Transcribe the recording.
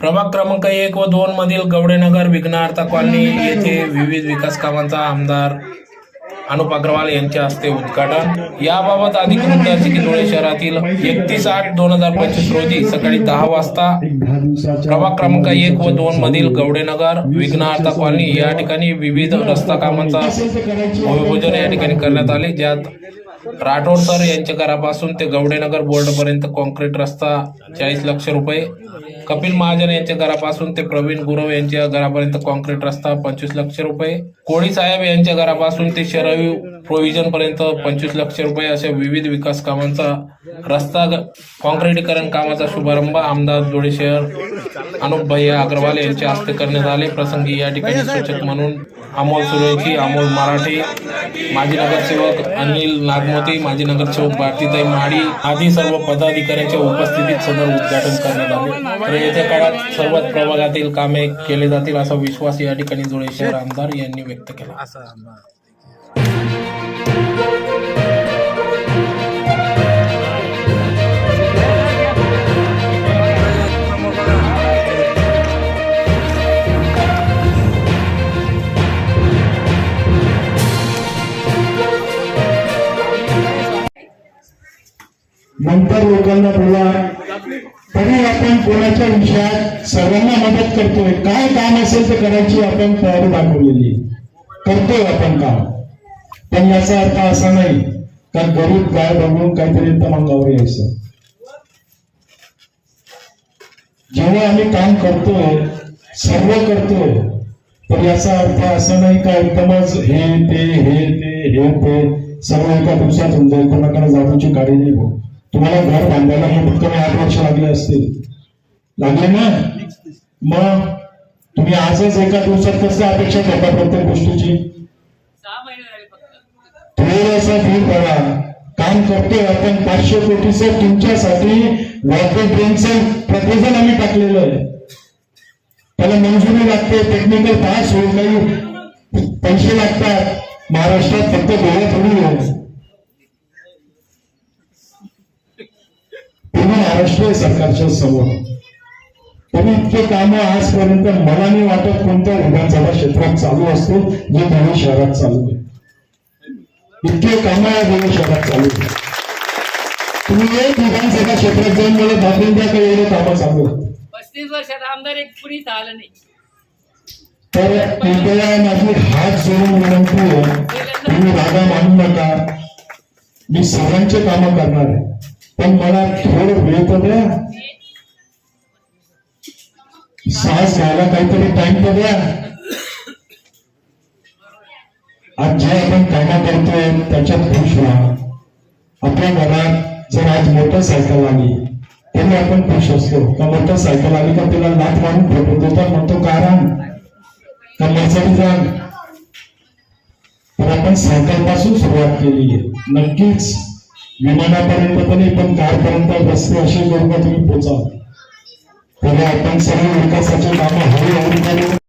प्रभाग क्रमांक एक व दोन मधील गवडेनगर विघ्नार्थ कॉलनी येथे विविध विकास कामांचा आमदार अनुप अग्रवाल यांच्या हस्ते उद्घाटन. याबाबत अधिक वृत्तांची की धुळे शहरातील एकतीस आठ दोन हजार पंचवीस रोजी सकाळी दहा वाजता प्रभाग क्रमांक एक व दोन मधील गवडेनगर विघ्नार्थ कॉलनी या ठिकाणी विविध रस्ता कामांचा भूमिपूजन या ठिकाणी करण्यात आले. ज्यात राठोड सर यांच्या घरापासून ते गवडेनगर बोर्ड पर्यंत कॉन्क्रीट रस्ता चाळीस लक्ष रुपये. कपिल महाजन यांच्या घरापासून ते प्रवीण गुरव यांच्या घरापर्यंत कॉन्क्रीट रस्ता पंचवीस लक्ष रुपये. कोळी साहेब यांच्या घरापासून ते शरवी प्रोव्हिजन पर्यंत पंचवीस लक्ष रुपये. अशा विविध विकास कामांचा रस्ता ग- कामाचा शुभारंभ आमदार धुळे शहर अनुप भैया अग्रवाल यांच्या हस्ते करण्यात आले. प्रसंगी या ठिकाणी सूचक म्हणून अमोल सुरेखी अमोल मराठे माजी नगरसेवक अनिल नागमोते माजी नगरसेवक भारतीताई माडी आदी सर्व पदाधिकाऱ्यांच्या उपस्थितीत सदर उद्घाटन करण्यात आले. तर येत्या काळात सर्वच प्रभागातील कामे केले जातील असा विश्वास या ठिकाणी धुळे शहर आमदार यांनी व्यक्त केला. नंतर लोकांना बोला तरी आपण कोणाच्या विषयात सर्वांना मदत करतोय. काय काम असेल ते करायची आपण तयारी दाखवलेली करतोय आपण काम. पण याचा अर्थ असा नाही का गरीब गाय बघून काहीतरी तमांगावर यायचं. जेव्हा आम्ही काम करतोय सर्व करतोय तर याचा अर्थ असा नाही का एकदमच हे ते हे ते हे ते सर्व एका दिवसात होऊन जाईल. कोणाकडे जादूची गाडी नाही भाऊ. तुम्हाला घर बांधायला कमीत कमी आठ वर्ष लागले असतील. लागले ना? मग तुम्ही आजच एका दिवसात कसं अपेक्षा करता प्रत्येक गोष्टीची? थोडासा काम करतोय आपण. पाचशे कोटीचं तुमच्यासाठी वॉटर ड्रेनचं प्रपोजल आम्ही टाकलेलं आहे. त्याला मंजुरी लागते टेक्निकल पास होईल काही पैसे लागतात. महाराष्ट्रात फक्त गोळ्या थोडी आहे पूर्ण महाराष्ट्र सरकारच्या समोर. तरी इतके काम आजपर्यंत मला नाही वाटत कोणत्या विधानसभा क्षेत्रात चालू असतील जे धुळे शहरात चालू आहे. इतके काम या धुळे शहरात चालू आहे. तुम्ही एक विधानसभा क्षेत्रात जाऊन मला दाखवून द्या का एवढे कामं चालू आहेत पस्तीस वर्षात आमदार एक कुणीच आलं नाही. तर कृपया माझी हात जोडून विनंती आहे तुम्ही रागा मानू नका. मी सर्वांचे कामं करणार आहे. पण मला थोडं वेळ द्या. श्वास घ्यायला काहीतरी टाइम तर द्या. आज जे आपण कामं करतोय त्याच्यात खुश व्हा. आपल्या घरात जर आज मोटरसायकल आली तरी आपण खुश असतो. का मोटरसायकल आली का तिला लात मारून फेकून देतात? म्हणतो कारण का मर्सडीज जाण? तर आपण सायकलपासून सुरुवात केली आहे. नक्कीच विमानापर्यंत पण नाही पण कारपर्यंत रस्ते असे करून तुम्ही पोचा तरी आपण सर्व विकासाचे कामं हळूहळू करू